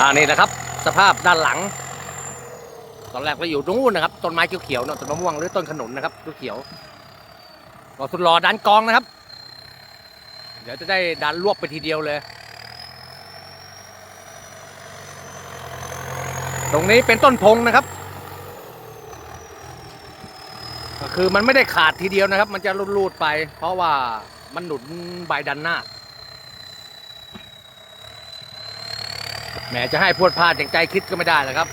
อ่านี่นะครับ สภาพด้านหลัง ตอนแรกเราอยู่ตรงนู้นนะครับต้นไม้เขียวๆเนาะต้นมะม่วงหรือต้นขนุนนะครับเขียวๆก็สุดรอดันกองนะครับ เดี๋ยวจะได้ดันรวบไปทีเดียวเลย ตรงนี้เป็นต้นพงนะครับก็คือมันไม่ได้ขาดทีเดียวนะครับ มันจะรูดๆไป เพราะว่ามันหนุนใบดันหน้า แหมจะให้พวดพลาดอย่างใจคิดก็ไม่ได้แหละครับ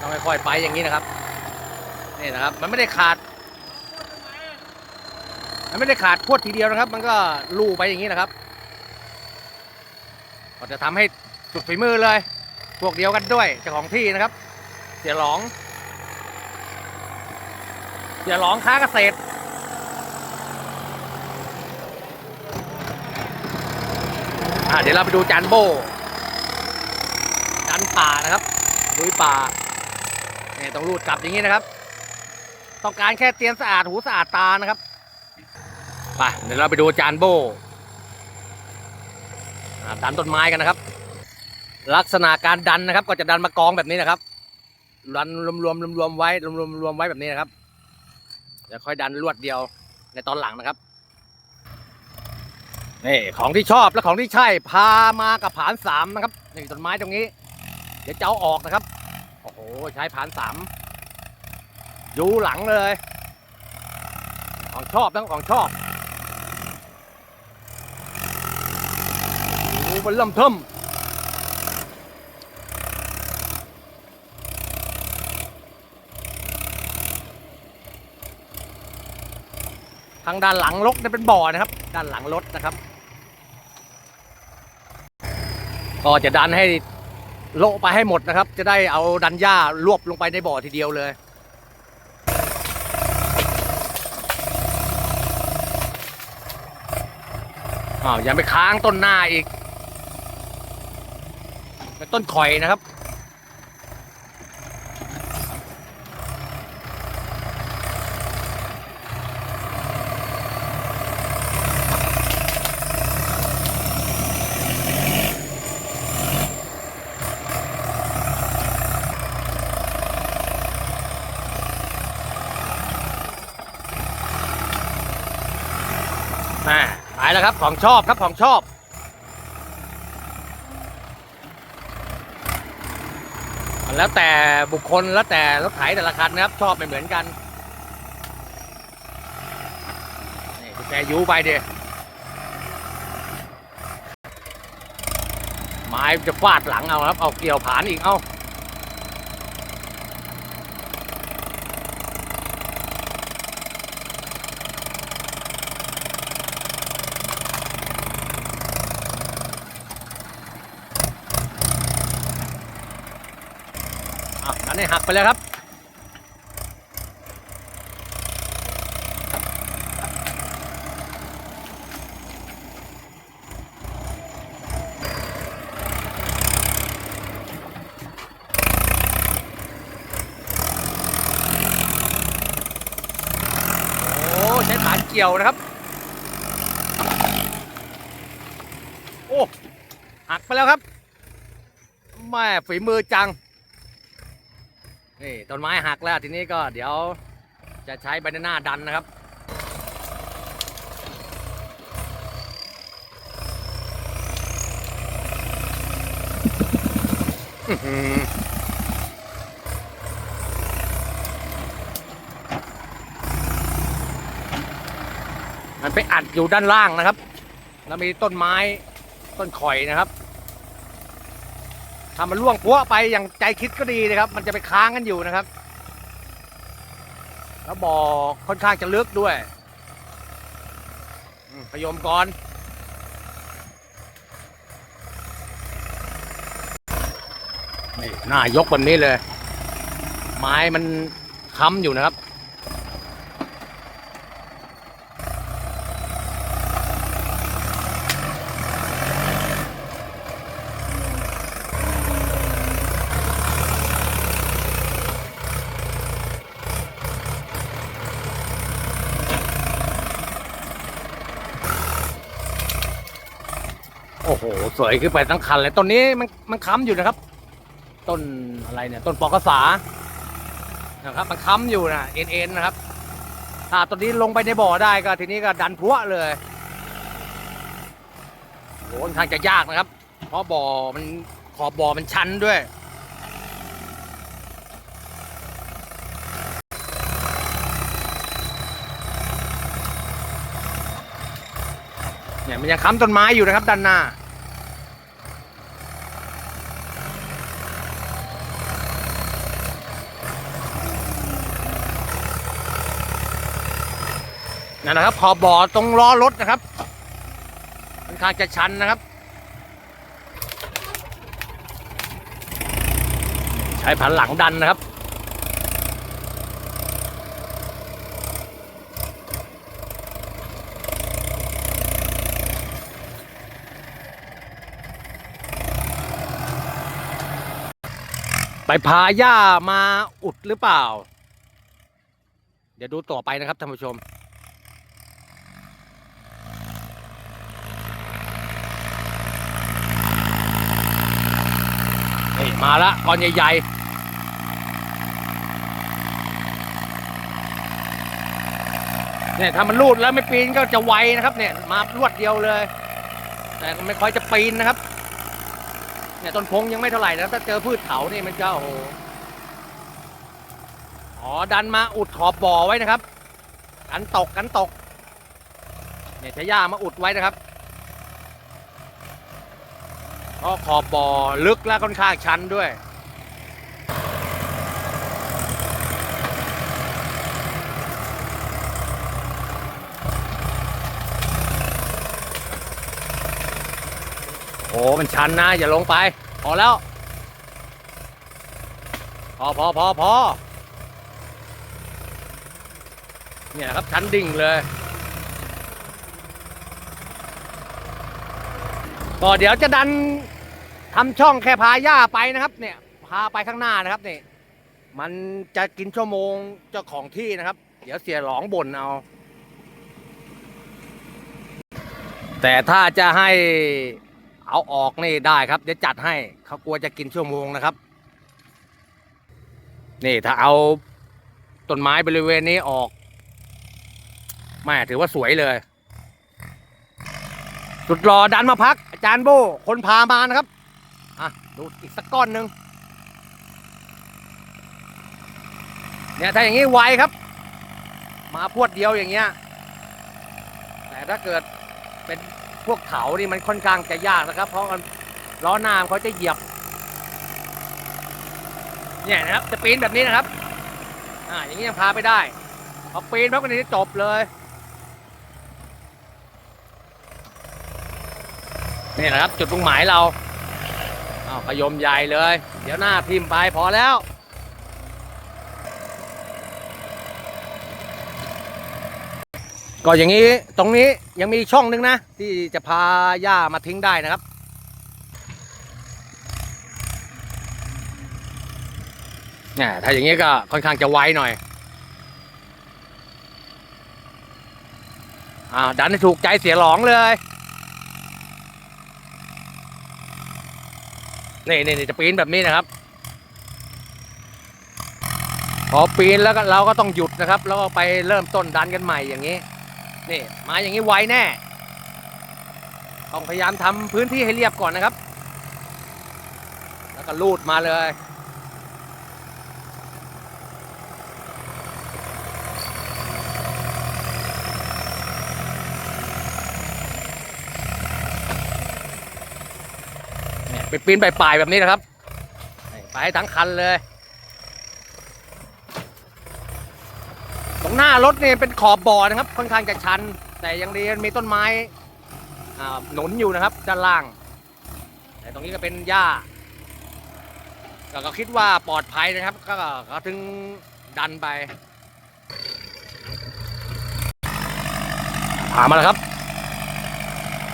ต้องค่อยๆไปอย่างนี้นะครับนี่นะครับ มันไม่ได้ขาด มันไม่ได้ขาดพวดทีเดียวนะครับ มันก็ลู่ไปอย่างนี้นะครับก็จะทำให้สุดฝีมือเลย พวกเดียวกันด้วยเจ้าของที่นะครับ เสียหลอง เสียหลองค้าเกษตรอ่าเดี๋ยวเราไปดูจานโบ ป่านะครับลุยป่าเนี่ยต้องรูดกลับอย่างนี้นะครับ ต้องการแค่เตียนสะอาดหูสะอาดตานะครับไปเดี๋ยวเราไปดูจานโบดันต้นไม้กันนะครับ ลักษณะการดันนะครับ ก็จะดันมากองแบบนี้นะครับดันรวมๆรวมๆไว้รวมๆรวมไว้แบบนี้นะครับเดี๋ยวค่อยดันรวดเดียวในตอนหลังนะครับนี่ของที่ชอบและของที่ใช่พามากับผานสามนะครับนี่ต้นไม้ตรงนี้ ดี๋ยวจะเอาออกนะครับ โอ้โห ใช้ผ่านสามยูหลังเลย ของชอบทั้งของชอบดูมันเริ่มเทิมทางด้านหลังรถนี่เป็นบ่อนะครับ ด้านหลังรถนะครับ ก็จะดันให้ โละไปให้หมดนะครับ จะได้เอาดันหญ้ารวบลงไปในบ่อทีเดียวเลย อ้าวยังไปค้างต้นหน้าอีก เป็นต้นข่อยนะครับ อ่าไปแล้วครับของชอบครับของชอบ แล้วแต่บุคคลแล้วแต่รถไถแต่ละคันนะครับ ชอบไม่เหมือนกันนี่กุญแจยูไปเดียไม้จะฟาดหลังเอาครับ เอาเกี่ยวผานอีกเอาเอาดัน ให้หักไปเลยครับ โอ้ใช้ฐานเกี่ยวนะครับ โอ้หักไปแล้วครับแม่ฝีมือจัง นี่ต้นไม้หักแล้วทีนี้ก็เดี๋ยวจะใช้ใบหน้าดันนะครับมันไปอัดอยู่ด้านล่างนะครับ แล้วมีต้นไม้ต้นข่อยนะครับ ทำมันล่วงพัวไปอย่างใจคิดก็ดีนะครับ มันจะไปค้างกันอยู่นะครับ แล้วบ่อค่อนข้างจะลึกด้วยพยมก่อนนี่น้ายกแบบนี้เลย ไม้มันค้ำอยู่นะครับ อ้โหสวยขึ้นไปทั้งคันเลยต้นนี้มันมันค้ำอยู่นะครับ ต้นอะไรเนี่ย ต้นปอกษานะครับ มันค้ำอยู่นะเอ็นเอ็นนะครับ ถ้าต้นนี้ลงไปในบ่อได้ก็ทีนี้ก็ดันพรวเลยโหค่อนข้างจะยากนะครับ เพราะบ่อมันขอบบ่อมันชันด้วยเนี่ยมันยังค้ำต้นไม้อยู่นะครับด้านหน้า นั่นนะครับขอบบ่อตรงล้อรถนะครับค่อนข้างจะชันนะครับ ใช้ผันหลังดันนะครับไปพาย่ามาอุดหรือเปล่า เดี๋ยวดูต่อไปนะครับท่านผู้ชม มาละก้อนใหญ่ๆเนี่ยถ้ามันรูดแล้วไม่ปีนก็จะไวนะครับ เนี่ย มารวดเดียวเลย แต่ไม่ค่อยจะปีนนะครับ เนี่ยต้นพงยังไม่เท่าไหร่นะถ้าเจอพืชเถานี่มันก็โอ้โหอ๋อดันมาอุดขอบบ่อไว้นะครับ กันตกกันตก เนี่ยใช้หญ้ามาอุดไว้นะครับ เพราะขอบบ่อลึกและค่อนข้างชันด้วย โอ้มันชันนะ อย่าลงไป พอแล้ว พอพอพอพอเนี่ยครับ ชันดิ่งเลย ก็เดี๋ยวจะดันทำช่องแค่พาย่าไปนะครับ เนี่ยพาไปข้างหน้านะครับเนี่ยมันจะกินชั่วโมงเจ้าของที่นะครับ เดี๋ยวเสียหลองบ่นเอา แต่ถ้าจะให้เอาออกนี่ได้ครับ เดี๋ยวจัดให้เขากลัวจะกินชั่วโมงนะครับ นี่ถ้าเอาต้นไม้บริเวณนี้ออกแม่ถือว่าสวยเลย สุดรอดันมาพัก อาจารย์โบ คนพามานะครับ อะ ดูอีกสักก้อนหนึ่งเนี่ยถ้าอย่างนี้ไวครับ มาพวดเดียวอย่างเงี้ย แต่ถ้าเกิดเป็นพวกเขานี่มันค่อนข้างจะยากนะครับ เพราะมันล้อหน้ามเขาจะเหยียบ เนี่ยนะครับจะปีนแบบนี้นะครับ อ่าอย่างนี้ยังพาไปได้พอปีนพักวันนี้จบเลย นี่นะครับจุดมุ่งหมายเราเอาขยมใหญ่เลย เดี๋ยวหน้าพิมพ์ไปพอแล้วก็อย่างนี้ตรงนี้ยังมีช่องนึงนะ ที่จะพาหญ้ามาทิ้งได้นะครับ เนี่ยถ้าอย่างนี้ก็ค่อนข้างจะไวหน่อยอ่าดันให้ถูกใจเสียหลองเลย นี่นี่นี่จะปีนแบบนี้นะครับ พอปีนแล้วก็เราก็ต้องหยุดนะครับ แล้วก็ไปเริ่มต้นดันกันใหม่อย่างนี้ นี่มาอย่างนี้ไวแน่ ต้องพยายามทำพื้นที่ให้เรียบก่อนนะครับ แล้วก็ลูดมาเลย เนี่ยไปปีนไปปลายแบบนี้นะครับไปให้ทั้งคันเลย ตรงหน้ารถนี่เป็นขอบบ่อนะครับ ค่อนข้างจะชัน แต่ยังดีมีต้นไม้หนุนอยู่นะครับ ด้านล่าง แต่ตรงนี้ก็เป็นหญ้าก็คิดว่าปลอดภัยนะครับ ก็ก็ถึงดันไปพามาแล้วครับ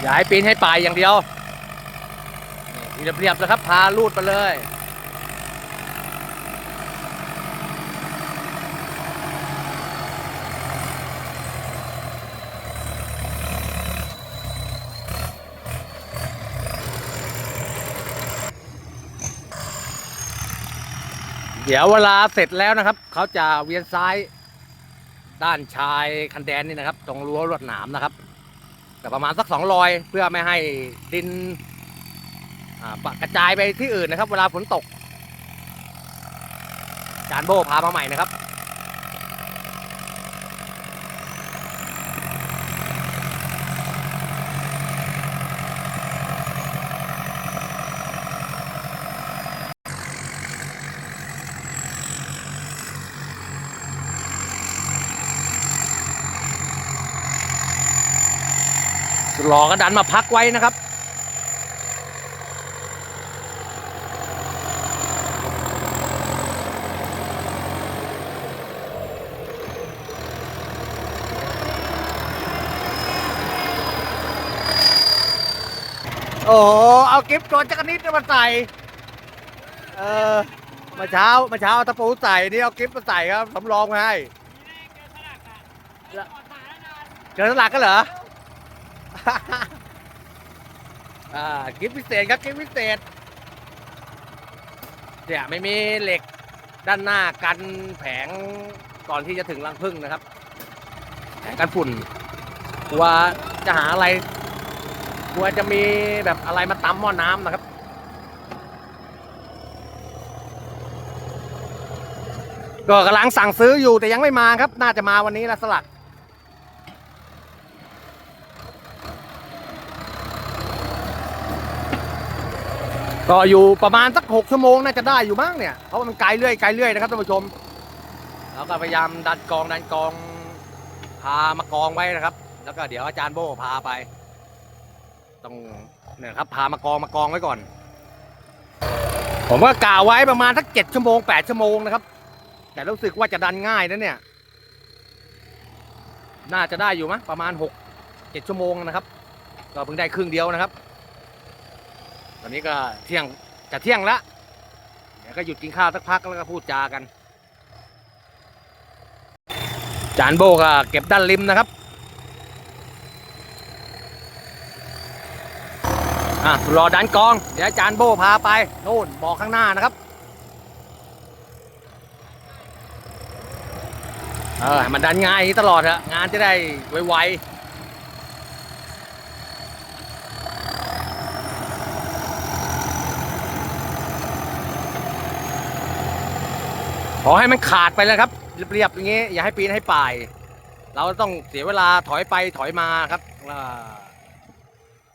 อย่าให้ปีนให้ปลายอย่างเดียว เรียบๆเลยครับ พาลูดไปเลย เดี๋ยวเวลาเสร็จแล้วนะครับ เขาจะเวียนซ้ายด้านชายคันแดนนี่นะครับ ตรงรั้วรวดหนามนะครับ แต่ประมาณสักสองรอยเพื่อไม่ให้ดิน ปะกระจายไปที่อื่นนะครับ เวลาฝนตก จานโบพามาใหม่นะครับรอก็ดันมาพักไว้นะครับ อ้โห เอากิฟต์ตัวจักรนิดมาใส่ เออมาเช้ามาเช้าเอาตะปูใส่ นี่เอากิฟต์มาใส่ครับสำรองมาให้ เจอสลักกันเหรอ อ่า กิฟต์พิเศษครับ กิฟต์พิเศษ เนี่ยไม่มีเหล็กด้านหน้ากันแผงก่อนที่จะถึงรังพึ่งนะครับ แผงกันฝุ่นกลัวจะหาอะไร กลัวจะมีแบบอะไรมาตำหม้อน้ำนะครับ ก็กำลังสั่งซื้ออยู่แต่ยังไม่มาครับ น่าจะมาวันนี้ละสลักก็อยู่ประมาณสักหกชั่วโมงน่าจะได้อยู่มั้งเนี่ยเพราะว่ามันไกลเรื่อยไกลเรื่อยนะครับท่านผู้ชมแล้วก็พยายามดันกองดันกองพามากองไว้นะครับ แล้วก็เดี๋ยวอาจารย์โบพาไป ต้องเนี่ยครับพามากองมากองไว้ก่อน ผมก็กล่าวไว้ประมาณสักเจ็ดชั่วโมงแปดชั่วโมงนะครับ แต่รู้สึกว่าจะดันง่ายนะเนี่ย น่าจะได้อยู่มั้งประมาณหกเจ็ดชั่วโมงนะครับก็เพิ่งได้ครึ่งเดียวนะครับ ตอนนี้ก็เที่ยงจะเที่ยงล้วเดี๋ยวก็หยุดกินข้าวสักพักแล้วก็พูดจากัน จานโบก็เก็บด้านริมนะครับ อะรอดันกอง เดี๋ยวอาจารย์โบพาไปโน่นบอกข้างหน้านะครับเออมันดันง่ายตลอดอะงานจะได้ไวๆขอให้มันขาดไปเลยครับ เรียบๆอย่างนี้อย่าให้ปีนให้ป่าย เราต้องเสียเวลาถอยไปถอยมาครับ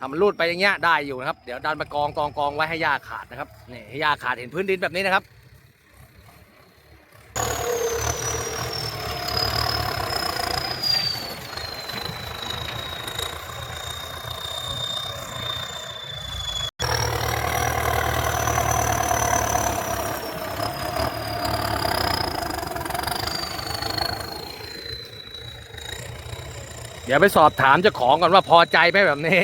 อ่าทำมันรูดไปอย่างเงี้ยได้อยู่นะครับ เดี๋ยวดันมากองกองกองไว้ให้หญ้าขาดนะครับนี่ให้หญ้าขาดเห็นพื้นดินแบบนี้นะครับ ดี๋ยวไปสอบถามเจ้าของก่อนว่าพอใจไหมแบบนี้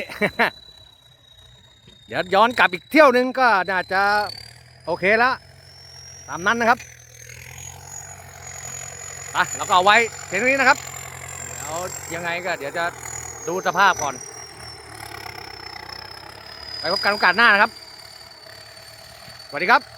เดี๋ยวย้อนกลับอีกเที่ยวนึงก็น่าจะโอเคแล้วตามนั้นนะครับอะแล้วก็เอาไว้เพียงเท่นี้นะครับเดี๋ยวยังไงก็ เดี๋ยวจะดูสภาพก่อน ไปพบกันโอกาสหน้านะครับ สวัสดีครับ